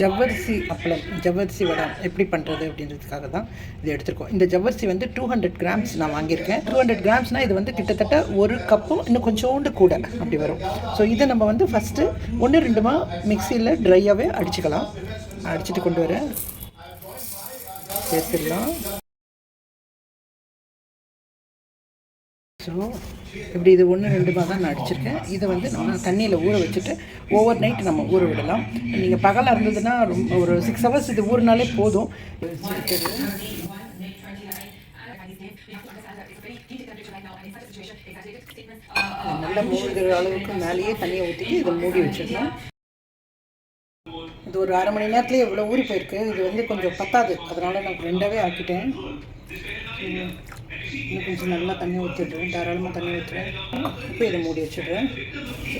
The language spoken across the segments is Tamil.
ஜவ்வரிசி அப்பளம் ஜவ்வரிசி வடை எப்படி பண்ணுறது அப்படின்றதுக்காக தான் இது எடுத்திருக்கோம். இந்த ஜவ்வரிசி வந்து டூ ஹண்ட்ரட் கிராம்ஸ் நான் வாங்கியிருக்கேன். டூ ஹண்ட்ரட் கிராம்ஸ்னால் இது வந்து கிட்டத்தட்ட ஒரு கப்பும் இன்னும் கொஞ்சோண்டு கூட அப்படி வரும். ஸோ இதை நம்ம வந்து ஃபஸ்ட்டு ஒன்று ரெண்டுமா மிக்சியில் ட்ரையாகவே அடிச்சுக்கலாம். அடிச்சுட்டு கொண்டு வரேன் சேர்த்துடலாம். ஸோ இப்படி இது ஒன்று ரெண்டுமாக தான் நான் அடிச்சிருக்கேன். இதை வந்து நான் தண்ணியில் ஊற வச்சுட்டு ஓவர் நைட் நம்ம ஊற விடலாம். நீங்கள் பகலாக இருந்ததுன்னா ரொம்ப ஒரு சிக்ஸ் ஹவர்ஸ் இது ஊறினாலே போதும். நல்லா மூழ்கிற அளவுக்கு மேலேயே தண்ணியை ஊற்றிட்டு இதை மூடி வச்சிடலாம். இது ஒரு அரை மணி நேரத்துலேயே இவ்வளோ ஊறி போயிருக்கு. இது வந்து கொஞ்சம் பத்தாது. அதனால் நான் ரெண்டாவே ஆக்கிட்டேன். கொஞ்சம் நல்லா தண்ணி ஊற்றிடுறேன் தாராளமாக தண்ணி ஊற்றுறேன் இப்போ இதை மூடி வச்சிடுறேன்.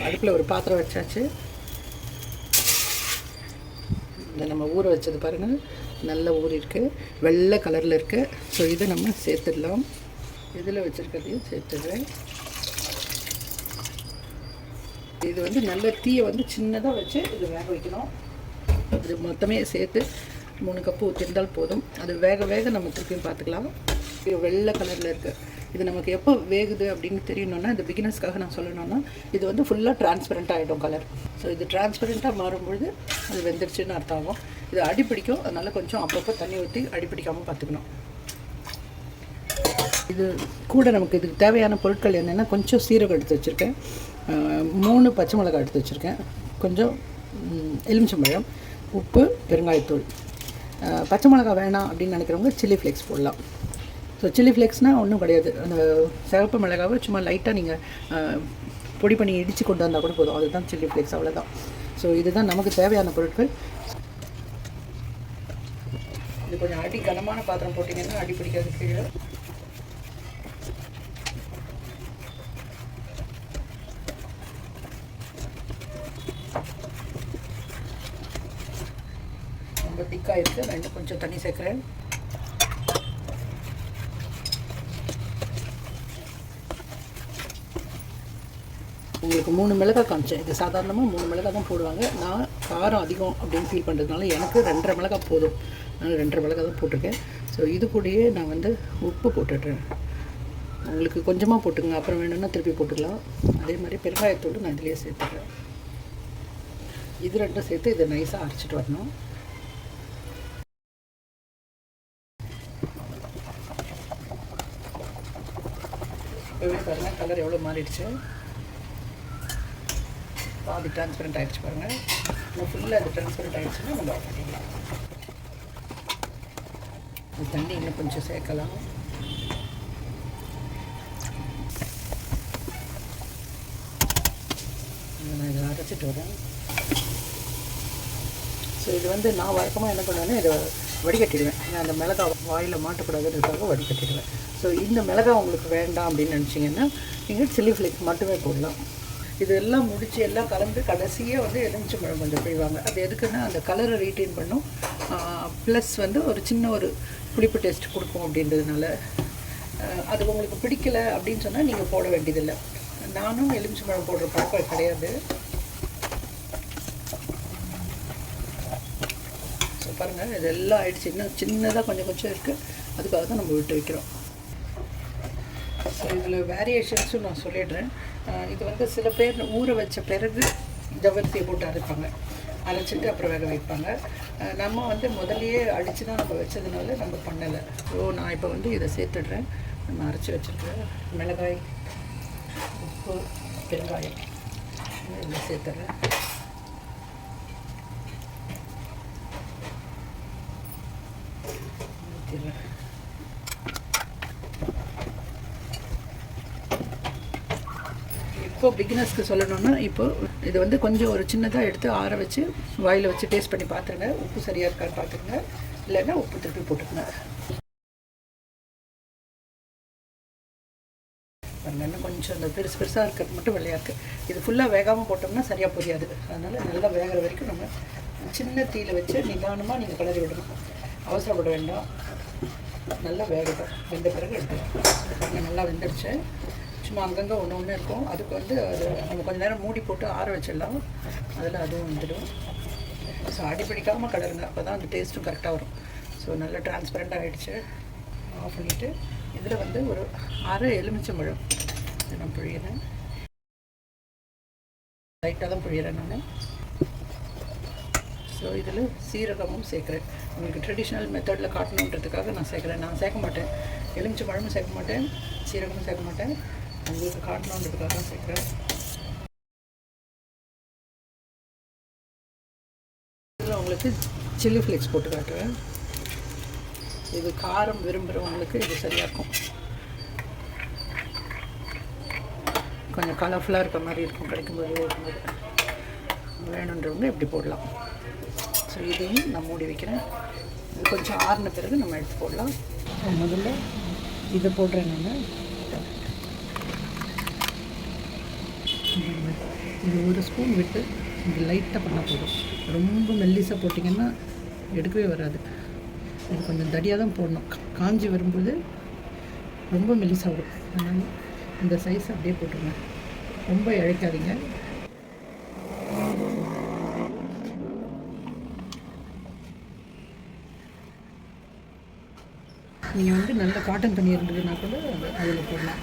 அடுப்பில் ஒரு பாத்திரம் வச்சாச்சு. இந்த நம்ம ஊற வச்சது பாருங்கள் நல்ல ஊறி இருக்குது வெள்ளை கலரில் இருக்குது ஸோ இதை நம்ம சேர்த்துடலாம். இதில் வச்சுருக்கிறதையும் சேர்த்துடுறேன். இது வந்து நல்ல தீயை வந்து சின்னதாக வச்சு இது வேக வைக்கணும். இது மொத்தமே சேர்த்து மூணு கப்பு ஊற்றிருந்தால் போதும். அது வேக வேக நம்ம திருப்பியும் பார்த்துக்கலாம். இது வெள்ளை கலரில் இருக்குது இது நமக்கு எப்போ வேகுது அப்படின்னு தெரியணும்னா இந்த பிகினர்ஸ்க்காக நான் சொல்லணும்னா இது வந்து ஃபுல்லாக டிரான்ஸ்பரண்ட் ஆகிடும் கலர் ஸோ இது டிரான்ஸ்பரண்ட்டாக மாறும்பொழுது அது வெந்துருச்சுன்னு அர்த்தம் ஆகும் இது அடிப்பிடிக்கும். அதனால் கொஞ்சம் அப்பப்போ தண்ணி ஊற்றி அடிப்பிடிக்காமல் பார்த்துக்கணும். இது கூட நமக்கு இதுக்கு தேவையான பொருட்கள் என்னென்னா கொஞ்சம் சீரகம் எடுத்து வச்சுருக்கேன். மூணு பச்சை மிளகாய் எடுத்து வச்சுருக்கேன். கொஞ்சம் எலுமிச்சம்பழம் உப்பு பெருங்காயத்தூள். பச்சை மிளகா வேணாம் அப்படின்னு நினைக்கிறவங்க சில்லி ஃப்ளேக்ஸ் போடலாம். ஸோ சில்லி ஃப்ளேக்ஸ்னால் ஒன்றும் கிடையாது. அந்த சிவப்பு மிளகாவை சும்மா லைட்டாக நீங்கள் பொடி பண்ணி இடித்து கொண்டு வந்தால் கூட போதும். அதுதான் சில்லி ஃப்ளேக்ஸ் அவ்வளோதான் ஸோ இதுதான் நமக்கு தேவையான பொருட்கள். இது கொஞ்சம் அடி கனமான பாத்திரம் போட்டிங்கன்னா அடி பிடிக்காது கீழே ரொம்ப திக்காக இருக்குது ரெண்டு கொஞ்சம் தண்ணி சேர்க்குறேன். உங்களுக்கு மூணு மிளகாய் காமிச்சேன். இது சாதாரணமாக மூணு மிளகாய் தான் போடுவாங்க. நான் காரம் அதிகம் அப்படின்னு ஃபீல் பண்ணுறதுனால எனக்கு ரெண்டரை மிளகாய் போதும். நான் ரெண்டரை மிளகாய் தான் போட்டிருக்கேன். ஸோ இது கூடயே நான் வந்து உப்பு போட்டுடுறேன். உங்களுக்கு கொஞ்சமாக போட்டுக்கங்க. அப்புறம் வேணும்னா திருப்பி போட்டுக்கலாம். அதே மாதிரி பெருங்காயத்தோடு நான் இதிலேயே சேர்த்துட்றேன். இது ரெண்டும் சேர்த்து இதை நைஸாக அரைச்சிட்டு வரணும். இப்போவே பாருங்கள் கலர் எவ்வளோ மாறிடுச்சு? பாதி டிரான்ஸ்பரண்ட் ஆகிடுச்சு பாருங்கள் இன்னும் ஃபுல்லாக அது டிரான்ஸ்பரண்ட் ஆகிடுச்சுன்னா நம்ம ஆஃப் பண்ணிடலாம். இந்த தண்ணி இன்னும் கொஞ்சம் சேர்க்கலாம். நான் இதை அரைச்சிட்டு வரேன். ஸோ இது வந்து நான் வழக்கமாக என்ன பண்ணுவேன்னா இதை வடிகட்டிடுவேன். நான் அந்த மிளகா வாயில் மாட்டக்கூடாதுன்றதுக்காக வடிகட்டிடுவேன். ஸோ இந்த மிளகாய் உங்களுக்கு வேண்டாம் அப்படின்னு நினச்சிங்கன்னா நீங்கள் சில்லி ஃப்ளேக்ஸ் மட்டுமே போடலாம். இதெல்லாம் முடித்து எல்லாம் கலந்து கடைசியாக வந்து எலுமிச்சை பழம் கொஞ்சம் பிழிவாங்க. அது எதுக்குன்னா அந்த கலரை ரீட்டைன் பண்ணும். ப்ளஸ் வந்து ஒரு சின்ன ஒரு புளிப்பு டேஸ்ட் கொடுக்கும் அப்படின்றதுனால. அது உங்களுக்கு பிடிக்கல அப்படின்னு சொன்னால் நீங்கள் போட வேண்டியதில்லை. நானும் எலுமிச்சை பழம் போடுற பழக்கம் கிடையாது. ஸோ பாருங்கள் இதெல்லாம் ஆயிடுச்சு. இன்னும் சின்னதாக கொஞ்சம் கொஞ்சம் இருக்குது அதுக்காக தான் நம்ம விட்டு வைக்கிறோம். இதில் வேரியேஷன்ஸும் நான் சொல்லிடுறேன். இது வந்து சில பேர் ஊற வச்ச பிறகு ஜவ்வரிசியை போட்டு அரைப்பாங்க. அரைச்சிட்டு அப்புறம் வேக வைப்பாங்க. நம்ம வந்து முதலையே அடித்து தான் நம்ம வச்சதுனால நம்ம பண்ணலை. ஸோ நான் இப்போ வந்து இதை சேர்த்துடுறேன். நம்ம அரைச்சி வச்சுருக்கேன் மிளகாய் உப்பு பெருங்காயம். இதை சேர்த்துட்றேன் ஊற்றிடுறேன் இப்போ பிகினர்ஸ்க்கு சொல்லணும்னா இப்போ இது வந்து கொஞ்சம் ஒரு சின்னதாக எடுத்து ஆற வச்சு வாயில் வச்சு டேஸ்ட் பண்ணி பார்த்துருங்க உப்பு சரியாக இருக்கான்னு பார்த்துருங்க இல்லைன்னா உப்பு திருப்பி போட்டுக்கங்க. பாருங்க, இன்னும் கொஞ்சம் அந்த பெருசு பெருசாக இருக்கிறது மட்டும் வெள்ளையாக இருக்குது இது ஃபுல்லாக வேகாமல் போட்டோம்னா சரியாக புரியாது. அதனால் நல்லா வேகிற வரைக்கும் நம்ம சின்ன தீயில் வச்சு நிதானமாக நீங்கள் கிளறி விடணும். அவசரப்பட வேண்டாம். நல்லா வேகட்டும். வெந்த பிறகு எடுத்துக்கலாம். நல்லா வெந்துடுச்சு. சும்மா அங்கங்கே ஒன்று ஒன்று இருக்கும். அதுக்கு வந்து அது நம்ம கொஞ்ச நேரம் மூடி போட்டு ஆற வச்சிடலாம். அதில் அதுவும் வந்துடும். ஸோ அடி பிடிக்காமல் கலருங்க அப்போ தான் அந்த டேஸ்ட்டும் கரெக்டாக வரும். ஸோ நல்லா டிரான்ஸ்பரண்ட் ஆகிடுச்சு ஆஃப் பண்ணிவிட்டு இதில் வந்து ஒரு அரை எலுமிச்சம்பழம். இதை நான் புழியிறேன். லைட்டாக தான் புழியிறேன் நான். ஸோ இதில் சீரகமும் சேர்க்குறேன். உங்களுக்கு ட்ரெடிஷ்னல் மெத்தடில் காட்டணுன்றதுக்காக நான் சேர்க்குறேன். நான் சேர்க்க மாட்டேன். எலுமிச்சை பழமும் சேர்க்க மாட்டேன். சீரகமும் சேர்க்க மாட்டேன். உங்களுக்கு காட்டணுன்றதுக்காக தான் சேர்க்குறேன் இதில் உங்களுக்கு சில்லி ஃப்ளேக்ஸ் போட்டு காட்டுறேன். இது காரம் விரும்புகிறவங்களுக்கு இது சரியாக இருக்கும் கொஞ்சம் கலர்ஃபுல்லாக இருக்க மாதிரி இருக்கும் கிடைக்கும்போது இருக்கும்போது வேணுன்றவங்க இப்படி போடலாம். ஸோ இதையும் நான் மூடி வைக்கிறேன். இது கொஞ்சம் ஆறின பிறகு நம்ம எடுத்து போடலாம். முதல்ல இதை போடுறேன் நான் இது ஒரு ஸ்பூன் விட்டு இது லைட்டாக பண்ணால் போதும். ரொம்ப மெல்லிசாக போட்டிங்கன்னா எடுக்கவே வராது. இது கொஞ்சம் தடியாக தான் போடணும். காஞ்சி வரும்போது ரொம்ப மெல்லிசாக வரும் அதனால் இந்த சைஸ் அப்படியே போட்டுருங்க. ரொம்ப இழைக்காதீங்க. நீங்கள் வந்து நல்ல காட்டன் தண்ணி இருந்ததுன்னா கூட அதில் போடலாம்.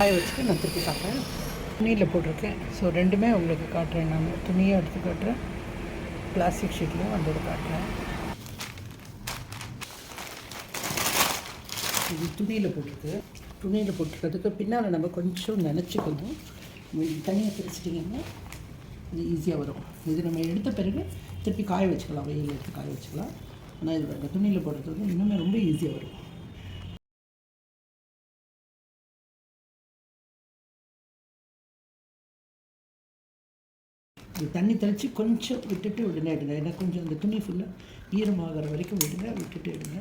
காய வச்சுட்டு நான் திருப்பி காட்டுறேன் துணியில் போட்டிருக்கேன். ஸோ ரெண்டுமே உங்களுக்கு காட்டுறேன் நான். துணியும் எடுத்து காட்டுறேன். பிளாஸ்டிக் ஷீட்லையும் அதோட காட்டுறேன். இது துணியில் போட்டிருக்கு. துணியில் போட்டிருக்கிறதுக்கு பின்னால் நம்ம கொஞ்சம் நினச்சிக்கணும். தனியாக பிரிச்சிட்டிங்கன்னா இது ஈஸியாக வரும். இது நம்ம எடுத்த பிறகு திருப்பி காய வச்சுக்கலாம். வெயில் எடுத்து காய வச்சுக்கலாம். ஆனால் இது துணியில் போடுறது வந்து இன்னுமே ரொம்ப ஈஸியாக வரும். இது தண்ணி தெளித்து கொஞ்சம் விட்டுட்டு உடனே எடுங்க. ஏன்னா கொஞ்சம் இந்த துணி ஃபுல்லாக ஈரமாகிற வரைக்கும் விடுங்க விட்டுட்டு எடுங்க.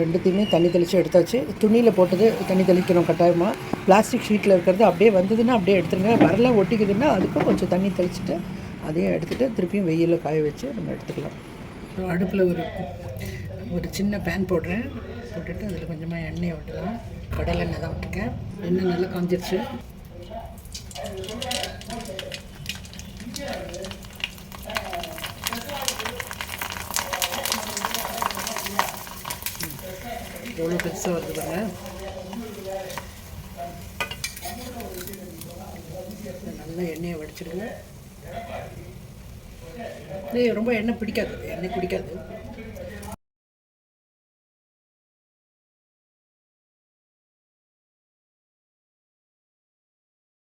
ரெண்டுத்தையுமே தண்ணி தெளித்து எடுத்தாச்சு. துணியில் போட்டது தண்ணி தெளிக்கணும் கட்டாயமாக பிளாஸ்டிக் ஷீட்டில் இருக்கிறது அப்படியே வந்ததுன்னா அப்படியே எடுத்துருங்க. வரல ஒட்டிக்குதுன்னா அதுக்கும் கொஞ்சம் தண்ணி தெளிச்சுட்டு அதையும் எடுத்துகிட்டு திருப்பியும் வெயிலில் காய வச்சு நம்ம எடுத்துக்கலாம். அடுப்பில் ஒரு ஒரு சின்ன பேன் போடுறேன். போட்டுட்டு அதில் கொஞ்சமாக எண்ணெயை விட்டுலாம் கடலை எண்ணெய் தான் விட்டுருக்கேன் எண்ணெய் நல்லா காஞ்சிருச்சு. எவ்வளோ பெருசாக வருது பாருங்க நல்லா எண்ணெயை வடிச்சிடுங்க இது ரொம்ப எண்ணெய் பிடிக்காது. எண்ணெய் பிடிக்காது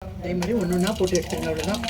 அதே மாதிரி ஒன்று ஒன்றா போட்டு எடுத்துங்க அவ்வளோதான்